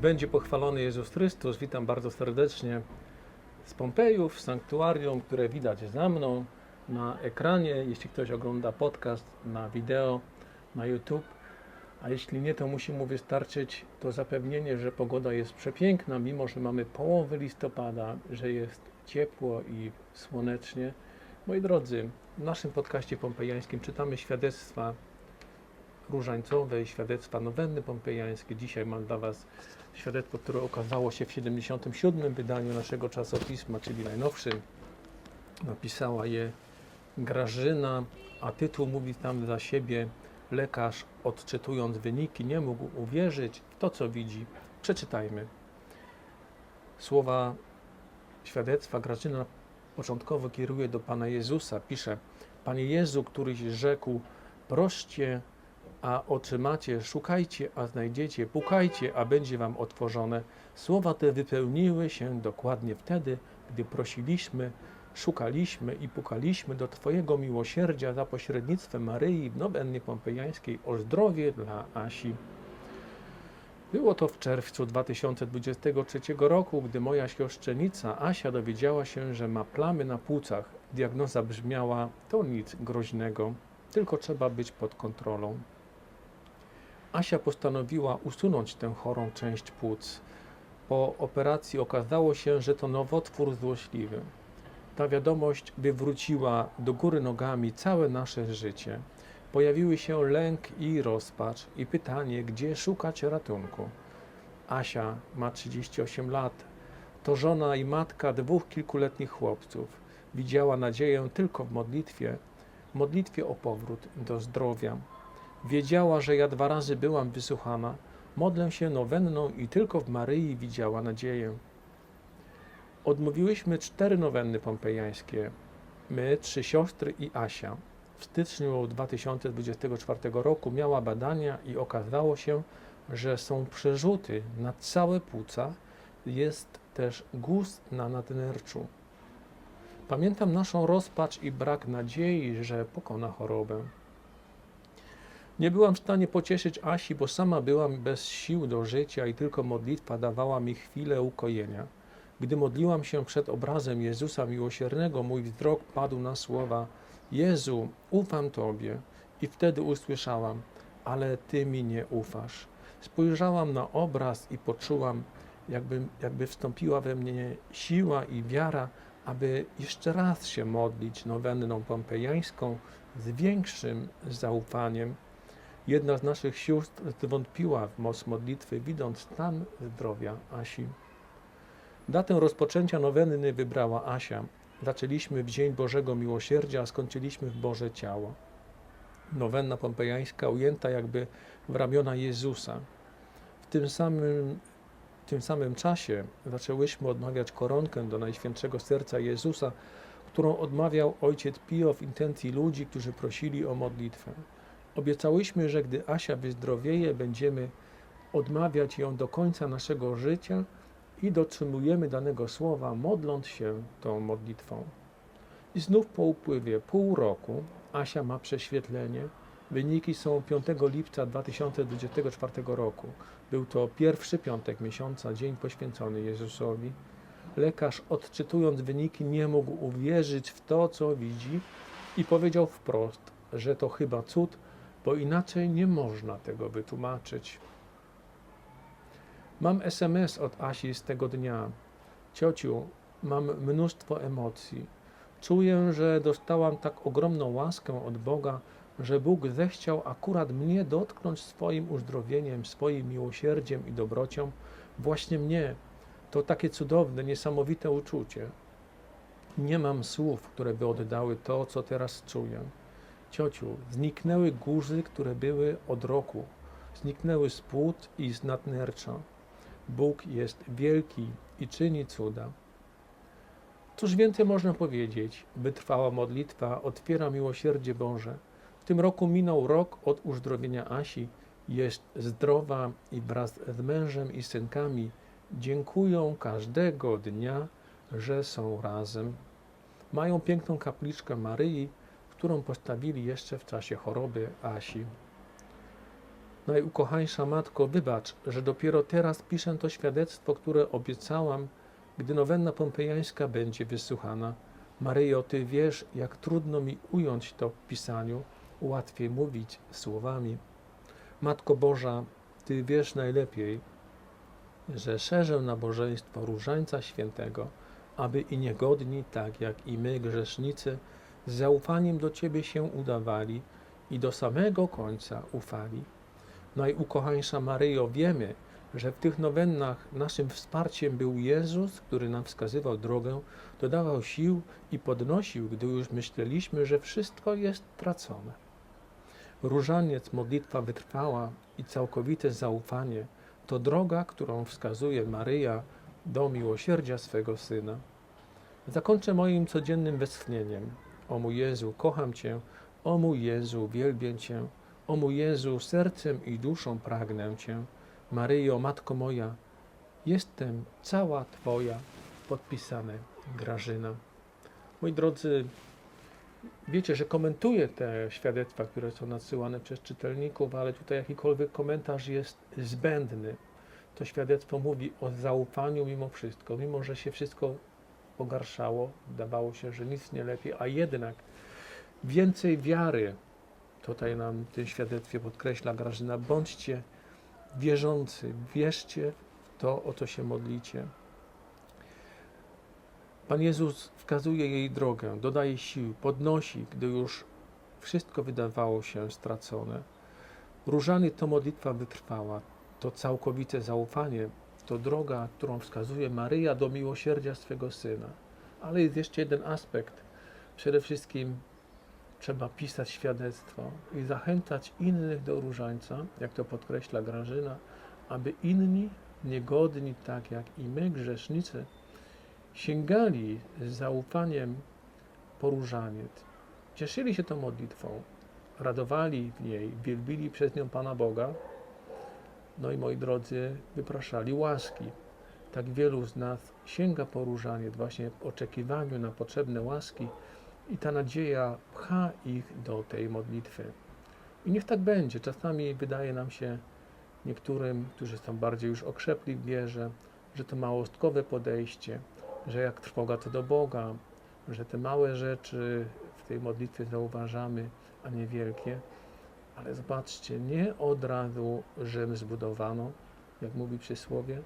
będzie pochwalony Jezus Chrystus. Witam bardzo serdecznie z Pompejów, w sanktuarium, które widać za mną na ekranie. Jeśli ktoś ogląda podcast na wideo, na YouTube, a jeśli nie, to musi mu wystarczyć to zapewnienie, że pogoda jest przepiękna, mimo że mamy połowę listopada, że jest ciepło i słonecznie. Moi drodzy, w naszym podcaście pompejańskim czytamy świadectwa różańcowe i świadectwa nowenny pompejańskie. Dzisiaj mam dla Was świadectwo, które okazało się w 77. wydaniu naszego czasopisma, czyli najnowszym. Napisała je Grażyna, a tytuł mówi tam za siebie Lekarz odczytując wyniki nie mógł uwierzyć w to, co widzi. Przeczytajmy. Słowa świadectwa Grażyna początkowo kieruje do Pana Jezusa. Pisze, Panie Jezu, któryś rzekł, proście, a otrzymacie, szukajcie, a znajdziecie, pukajcie, a będzie wam otworzone. Słowa te wypełniły się dokładnie wtedy, gdy prosiliśmy, szukaliśmy i pukaliśmy do Twojego miłosierdzia za pośrednictwem Maryi w nowennie pompejańskiej o zdrowie dla Asi. Było to w czerwcu 2023 roku, gdy moja siostrzenica Asia dowiedziała się, że ma plamy na płucach. Diagnoza brzmiała: to nic groźnego, tylko trzeba być pod kontrolą. Asia postanowiła usunąć tę chorą część płuc. Po operacji okazało się, że to nowotwór złośliwy. Ta wiadomość wywróciła do góry nogami całe nasze życie. Pojawiły się lęk i rozpacz i pytanie, gdzie szukać ratunku. Asia ma 38 lat. To żona i matka dwóch kilkuletnich chłopców. Widziała nadzieję tylko w modlitwie, modlitwie o powrót do zdrowia. Wiedziała, że ja dwa razy byłam wysłuchana. Modlę się nowenną i tylko w Maryi widziała nadzieję. Odmówiłyśmy cztery nowenny pompejańskie. My, trzy siostry i Asia. W styczniu 2024 roku miała badania i okazało się, że są przerzuty na całe płuca. Jest też guz na nadnerczu. Pamiętam naszą rozpacz i brak nadziei, że pokona chorobę. Nie byłam w stanie pocieszyć Asi, bo sama byłam bez sił do życia i tylko modlitwa dawała mi chwilę ukojenia. Gdy modliłam się przed obrazem Jezusa Miłosiernego, mój wzrok padł na słowa: Jezu, ufam Tobie. I wtedy usłyszałam: Ale Ty mi nie ufasz. Spojrzałam na obraz i poczułam, jakby, jakby wstąpiła we mnie siła i wiara, aby jeszcze raz się modlić nowenną pompejańską z większym zaufaniem. Jedna z naszych sióstr zwątpiła w moc modlitwy, widząc stan zdrowia Asi. Datę rozpoczęcia nowenny wybrała Asia. Zaczęliśmy w Dzień Bożego Miłosierdzia, a skończyliśmy w Boże Ciało. Nowenna pompejańska ujęta jakby w ramiona Jezusa. W tym samym, w tym samym czasie zaczęłyśmy odmawiać koronkę do Najświętszego Serca Jezusa, którą odmawiał ojciec Pio w intencji ludzi, którzy prosili o modlitwę. Obiecałyśmy, że gdy Asia wyzdrowieje, będziemy odmawiać ją do końca naszego życia i dotrzymujemy danego słowa, modląc się tą modlitwą. I znów po upływie pół roku Asia ma prześwietlenie. Wyniki są 5 lipca 2024 roku. Był to pierwszy piątek miesiąca, dzień poświęcony Jezusowi. Lekarz, odczytując wyniki, nie mógł uwierzyć w to, co widzi i powiedział wprost, że to chyba cud, bo inaczej nie można tego wytłumaczyć. Mam SMS od Asi z tego dnia. Ciociu, mam mnóstwo emocji. Czuję, że dostałam tak ogromną łaskę od Boga, że Bóg zechciał akurat mnie dotknąć swoim uzdrowieniem, swoim miłosierdziem i dobrocią. Właśnie mnie. To takie cudowne, niesamowite uczucie. Nie mam słów, które by oddały to, co teraz czuję. Ciociu, zniknęły guzy, które były od roku. Zniknęły z płód i z nadnercza. Bóg jest wielki i czyni cuda. Cóż więcej można powiedzieć? Wytrwała modlitwa otwiera miłosierdzie Boże. W tym roku minął rok od uzdrowienia Asi. Jest zdrowa i wraz z mężem i synkami dziękują każdego dnia, że są razem. Mają piękną kapliczkę Maryi, którą postawili jeszcze w czasie choroby Asi. Najukochańsza Matko, wybacz, że dopiero teraz piszę to świadectwo, które obiecałam, gdy nowenna pompejańska będzie wysłuchana. Maryjo, Ty wiesz, jak trudno mi ująć to w pisaniu, łatwiej mówić słowami. Matko Boża, Ty wiesz najlepiej, że szerzę nabożeństwo Różańca Świętego, aby i niegodni, tak jak i my, grzesznicy, z zaufaniem do Ciebie się udawali i do samego końca ufali. Najukochańsza Maryjo, wiemy, że w tych nowennach naszym wsparciem był Jezus, który nam wskazywał drogę, dodawał sił i podnosił, gdy już myśleliśmy, że wszystko jest tracone. Różaniec, modlitwa wytrwała i całkowite zaufanie to droga, którą wskazuje Maryja do miłosierdzia swego Syna. Zakończę moim codziennym westchnieniem. O mój Jezu, kocham Cię, o mój Jezu, wielbię Cię, o mój Jezu, sercem i duszą pragnę Cię. Maryjo, Matko moja, jestem cała Twoja, podpisane Grażyna. Moi drodzy, wiecie, że komentuję te świadectwa, które są nadsyłane przez czytelników, ale tutaj jakikolwiek komentarz jest zbędny. To świadectwo mówi o zaufaniu mimo wszystko, mimo że się wszystko pogarszało, wydawało się, że nic nie lepiej, a jednak więcej wiary, tutaj nam w tym świadectwie podkreśla Grażyna, bądźcie wierzący, wierzcie w to, o co się modlicie. Pan Jezus wskazuje jej drogę, dodaje sił, podnosi, gdy już wszystko wydawało się stracone. Różany to modlitwa wytrwała, to całkowite zaufanie, to droga, którą wskazuje Maryja do miłosierdzia swego Syna. Ale jest jeszcze jeden aspekt. Przede wszystkim trzeba pisać świadectwo i zachęcać innych do różańca, jak to podkreśla Grażyna, aby inni, niegodni tak jak i my, grzesznicy, sięgali z zaufaniem po różaniec. Cieszyli się tą modlitwą, radowali w niej, wielbili przez nią Pana Boga. No i moi drodzy, wypraszali łaski. Tak wielu z nas sięga po właśnie w oczekiwaniu na potrzebne łaski i ta nadzieja pcha ich do tej modlitwy. I niech tak będzie. Czasami wydaje nam się niektórym, którzy są bardziej już okrzepli w wierze, że to małostkowe podejście, że jak trwoga to do Boga, że te małe rzeczy w tej modlitwie zauważamy, a nie wielkie. Ale zobaczcie, nie od razu Rzym zbudowano, jak mówi przysłowie,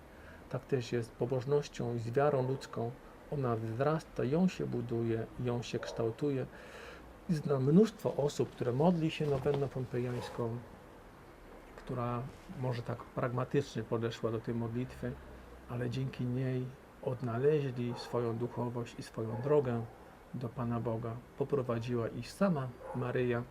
tak też jest pobożnością i z wiarą ludzką. Ona wzrasta, ją się buduje, ją się kształtuje. I znam mnóstwo osób, które modli się nowenną pompejańską, która może tak pragmatycznie podeszła do tej modlitwy, ale dzięki niej odnaleźli swoją duchowość i swoją drogę do Pana Boga. Poprowadziła ich sama Maryja.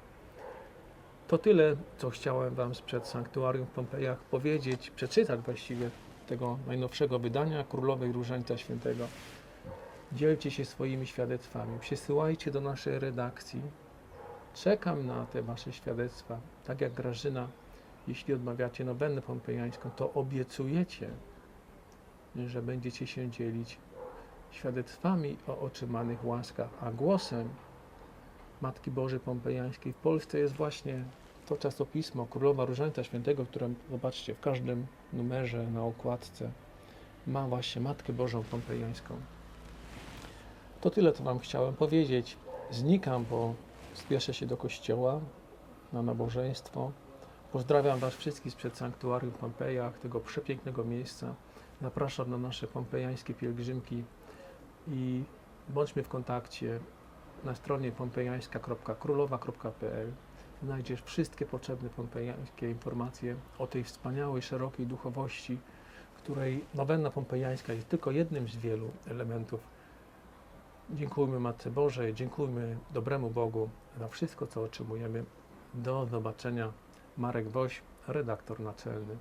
To tyle, co chciałem Wam sprzed sanktuarium w Pompejach powiedzieć, przeczytać właściwie tego najnowszego wydania Królowej Różańca Świętego. Dzielcie się swoimi świadectwami, przysyłajcie do naszej redakcji. Czekam na te Wasze świadectwa. Tak jak Grażyna, jeśli odmawiacie nowennę pompejańską, to obiecujecie, że będziecie się dzielić świadectwami o otrzymanych łaskach, a głosem Matki Bożej Pompejańskiej w Polsce jest właśnie to czasopismo Królowa Różańca Świętego, które zobaczcie w każdym numerze na okładce ma właśnie Matkę Bożą Pompejańską. To tyle, co Wam chciałem powiedzieć. Znikam, bo spieszę się do kościoła na nabożeństwo. Pozdrawiam Was wszystkich sprzed sanktuarium w Pompejach, tego przepięknego miejsca. Zapraszam na nasze pompejańskie pielgrzymki i bądźmy w kontakcie na stronie pompejańska.królowa.pl znajdziesz wszystkie potrzebne pompejańskie informacje o tej wspaniałej, szerokiej duchowości, której nowenna pompejańska jest tylko jednym z wielu elementów. Dziękujmy Matce Bożej, dziękujmy dobremu Bogu za wszystko, co otrzymujemy. Do zobaczenia. Marek Woś, redaktor naczelny.